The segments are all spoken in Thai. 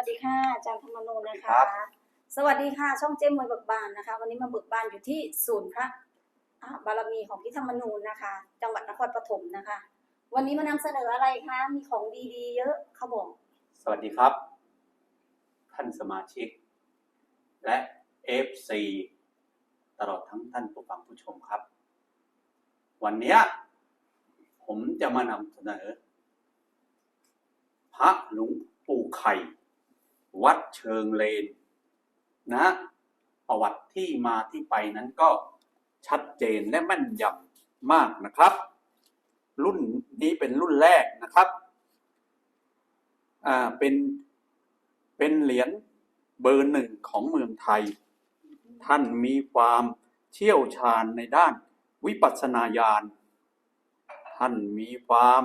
สวัสดีค่ะอาจารย์ธรรมนูญนะครัคะบสวัสดีค่ะช่องเจ้มมวยเบิกบานนะคะ วันนี้มาเบิกบานอยู่ที่ศูนย์พระอ่าบารมีของพี่ธรรมนูญนะคะ จังหวัดนครปฐมนะคะ วันนี้มานำเสนออะไรคะมีของดีๆ เยอะเขาบอก สวัสดีครับ ท่านสมาชิก และ FC ตลอดทั้งท่านผู้ฟังผู้ชมครับ วันเนี้ยผมจะมานำเสนอ พระหลวงปู่ไข่ วัดเชิงเลนนะประวัติที่มาที่ไปนั้นก็ชัดเจนและแม่นยำมากนะครับ รุ่นนี้เป็นรุ่นแรกนะครับอ่าเป็นเป็นเหรียญเบอร์หนึ่งของเมืองไทย ท่านมีความเชี่ยวชาญในด้านวิปัสสนาญาณท่านมีความ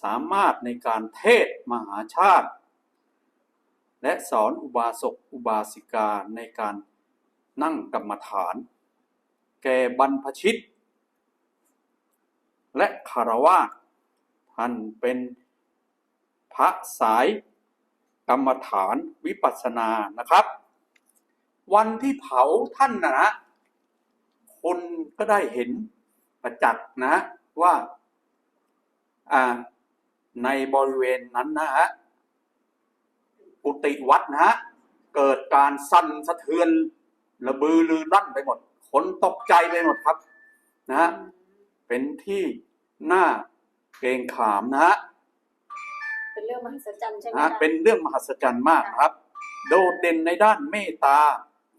สามารถในการเทศมหาชาติ และสอนอุบาสกอุบาสิกาในการนั่งกรรมฐาน แก่บรรพชิต และคารวะท่านเป็นพระสายกรรมฐานวิปัสสนานะครับ วันที่เผาท่านนะนะคนก็ได้เห็นประจักษ์นะว่าอ่าในบริเวณนั้นนะฮะ กุฏิวัดนะฮะ เกิดการสั่นสะเทือนระบือรือรั่นไปหมด คนตกใจไปหมดครับนะฮะ เป็นที่น่าเกรงขามนะฮะ เป็นเรื่องมหัศจรรย์ใช่ไหมนะฮะคะเป็นเรื่องมหัศจรรย์มากนะครับ โดดเด่นในด้านเมตตา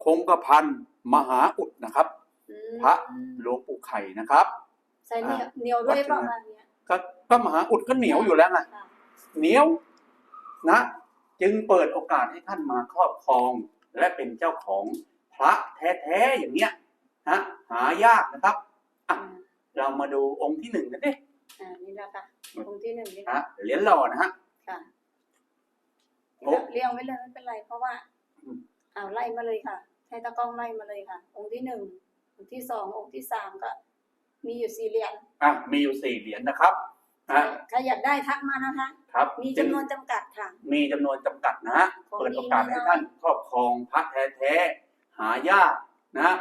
คงกระพันมหาอุดนะครับอืมพระหลวงปู่ไข่นะครับใส่เหนียวเหนียวด้วยประมาณเนี้ยก็ก็มหาอุดก็เหนียวอยู่แล้วไงค่ะเหนียวนะ จึงเปิดโอกาสให้ท่านมาครอบครอง และเป็นเจ้าของพระแท้ๆอย่างเนี้ยนะหายากนะครับอะเรามาดูองค์ที่หนึ่งกันดิอ่านี่แหละค่ะองค์ที่หนึ่งนี่นะเหรียญหล่อนะฮะค่ะโอ้เรียงไว้เลยไม่เป็นไรเพราะว่าอืมเอาไล่มาเลยค่ะให้ตะกล้องไล่มาเลยค่ะ องค์ที่หนึ่งองค์ที่สององค์ที่สามก็ มีอยู่สี่เหรียญอะมีอยู่สี่เหรียญนะครับ นะใครอยากได้ทักมานะคะ ครับมีจำนวนจำกัดค่ะ มีจำนวนจำกัดนะฮะของเปิดโอกาสดีให้น้อยท่านครอบครองพระแท้ๆหายากนะ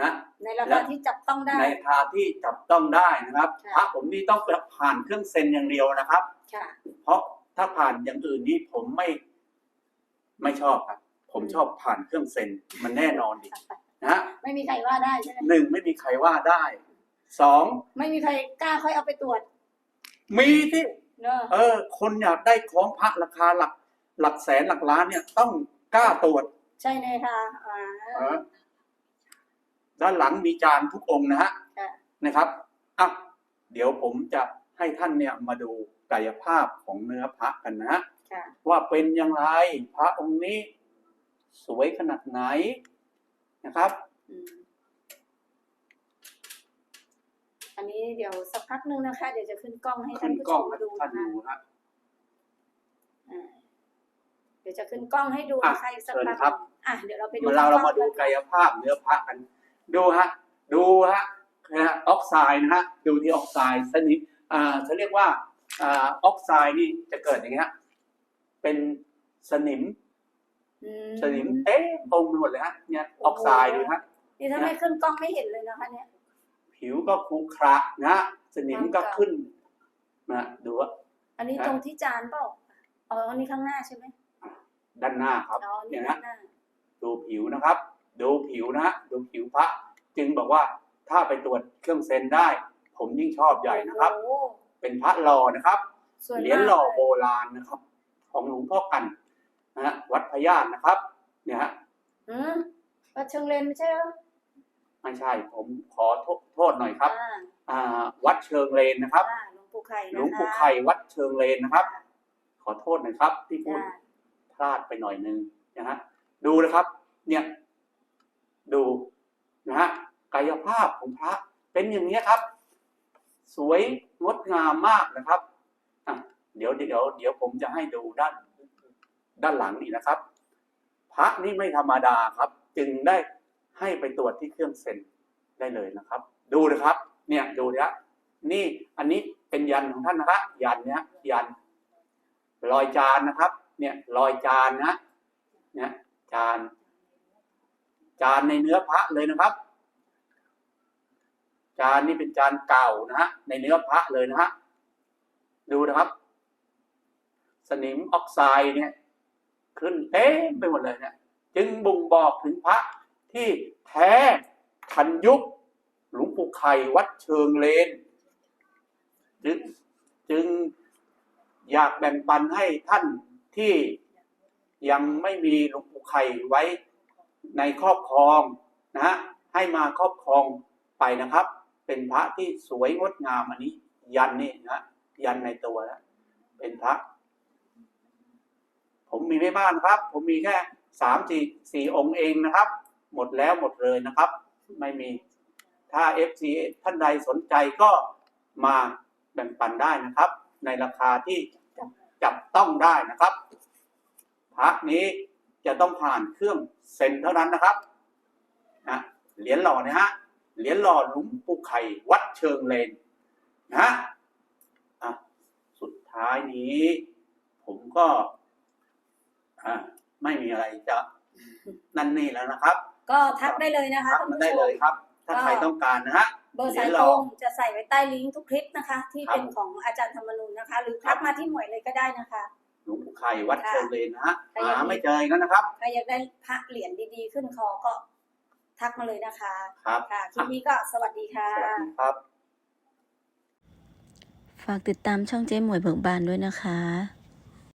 นะ ในราคาที่จับต้องได้ ในราคาที่จับต้องได้นะครับค่ะ พระผมนี่ต้องผ่านเครื่องเซ็นอย่างเดียวนะครับ ค่ะ เพราะถ้าผ่านอย่างอื่นนี่ผมไม่ ไม่ชอบครับ ผมชอบผ่านเครื่องเซ็นมันแน่นอนดินะฮะไม่มีใครว่าได้ใช่ไหมหนึ่งไม่มีใครว่าได้สองไม่มีใครกล้าค่อยเอาไปตรวจ มีที่เนอะเออ คนอยากได้ของพระราคาหลัก หลักแสนหลักล้านเนี่ยต้องกล้าตรวจ ใช่เลยค่ะอ่าเออด้านหลังมีจานทุกองค์นะฮะค่ะนะครับอะเดี๋ยวผมจะให้ท่านเนี่ยมาดูกายภาพของเนื้อพระกันนะฮะค่ะว่าเป็นอย่างไรพระองค์นี้ สวยขนาดไหนนะครับ อืมอันนี้เดี๋ยวสักพักหนึงนะคะ เดี๋ยวจะขึ้นกล้องให้ขึ้ท่านนผู้กชล้องมให้ดูท่านนะคะดูฮะอ่าเดี๋ยวจะขึ้นกล้องให้ดูอะนะคะอีกสักเชิญพักครับอะเดี๋ยวเราไปดูเราเรามาที่ดูกล้องกายภาพเนื้อพระกัน ดูฮะ ดูฮะนะฮะออกไซด์นะฮะดูที่ออกไซด์สนิมอ่าเขาเรียกว่าอ่าออกไซด์นี่จะเกิดอย่างเงี้ยเป็นสนิมอืมสนิมเอ๊ะตรงไปหมดเลยฮะเนี่ยออกไซด์ดูฮะนี่ถ้าไม่ขึ้นกล้องไม่เห็นเลยนะคะเนี่ย ผิวก็ขรุขระนะฮะสนิมก็ความเก่าขึ้นนะดูว่าอันนี้ฮะตรงที่จานเปล่าอ๋ออันนี้ข้างหน้าใช่ไหมด้านหน้าครับอ๋อนี่เนี่ยข้านะงหน้าดูผิวนะครับ ดูผิวนะฮะดูผิวพระ จึงบอกว่าถ้าไปตรวจเครื่องเซนได้ ผมยิ่งชอบใหญ่นะครับโอ้เป็นพระหล่อนะครับสวยเหรียญมากหล่อเลโบยราณนะครับ ของหลวงพ่อกันนะฮะวัดพญาตนะครับ เนี่ยฮะอืมวัดเชิงเลนไม่ใช่เหรอ ไม่ใช่ ผมขอโทษโทษหน่อยครับอ่าอ่าวัดเชิงเลนนะครับอ่าหลวงปู่ไข่นะคะหลวงปู่ไข่วัดเชิงเลนนะครับ ขอโทษหน่อยครับ ที่พูดจ้าพลาดไปหน่อยนึงนะฮะดูนะครับ เนี่ย ดูนะฮะกายภาพของพระ เป็นอย่างนี้ยครับ สวยงดงามมากนะครับอะเดี๋ยวเดี๋ยวเดี๋ยวผมจะให้ดูด้าน ด้านหลังนี่นะครับ พระนี่ไม่ธรรมดาครับ จึงได้ ให้ไปตรวจที่เครื่องเซ็นได้เลยนะครับ ดูนะครับ เนี่ยดูนะนี่อันนี้เป็นยันของท่านนะครับยันเนี้ยยันรอยจานนะครับ เนี่ยรอยจานนะเนี่ยจาน จานในเนื้อพระเลยนะครับ จานนี่เป็นจานเก่านะฮะในเนื้อพระเลยนะฮะดูนะครับ สนิมออกไซด์เนี่ย ขึ้นเต็มไปหมดเลยเนี่ย จึงบ่งบอกถึงพระ ที่แท้ทันยุคหลวงปู่ไข่วัดเชิงเลนจึงจึงอยากแบ่งปันให้ท่านที่ยังไม่มีหลวงปู่ไข่ไว้ในครอบครองนะฮะให้มาครอบครองไปนะครับ เป็นพระที่สวยงดงามอันนี้ ยันนี่นะยันในตัวนะเป็นพระ ผมมีไม่มากนะครับ ผมมีแค่สามสี่สี่องค์เองนะครับ หมดแล้วหมดเลยนะครับ ไม่มีถ้า FC ท่านใดสนใจก็มาแบ่งปันได้นะครับ ในราคาที่จับต้องได้นะครับพระนี้จะต้องผ่านเครื่องเซ็นเท่านั้นนะครับนะเหรียญหล่อนะฮะเหรียญหล่อหลวงปู่ไข่วัดเชิงเลนนะฮะสุดท้ายนี้ ผมก็ไม่มีอะไรจะนั่นนี่แล้วนะครับ ก็ทักได้เลยนะคะทักท่านมาผู้ได้ชเลมยครับ ถ้าก็ใครต้องการนะฮะเบอร์สายเดี๋ยวตเรารงจะใส่ไว้ใต้ลิงก์ทุกคลิปนะคะ ที่ครับเป็นของอาจารย์ธรรมนูญนะคะ หรือครัทับกมาที่หมวยเลยก็ได้นะคะหลวงปู่ไข่วัดค่ะเชิงเลนนะฮะถ้าอย่างหานี้ไม่เจออีกแล้วนะครับใครอยากได้พระเหรียญดีๆ ขึ้นคอก็ทักมาเลยนะคะครับค่ะคลิปนี้ก็สวัสดีค่ะสวัสดีครับ ฝากติดตามช่องเจ๊หมวยเบิกบานด้วยนะคะ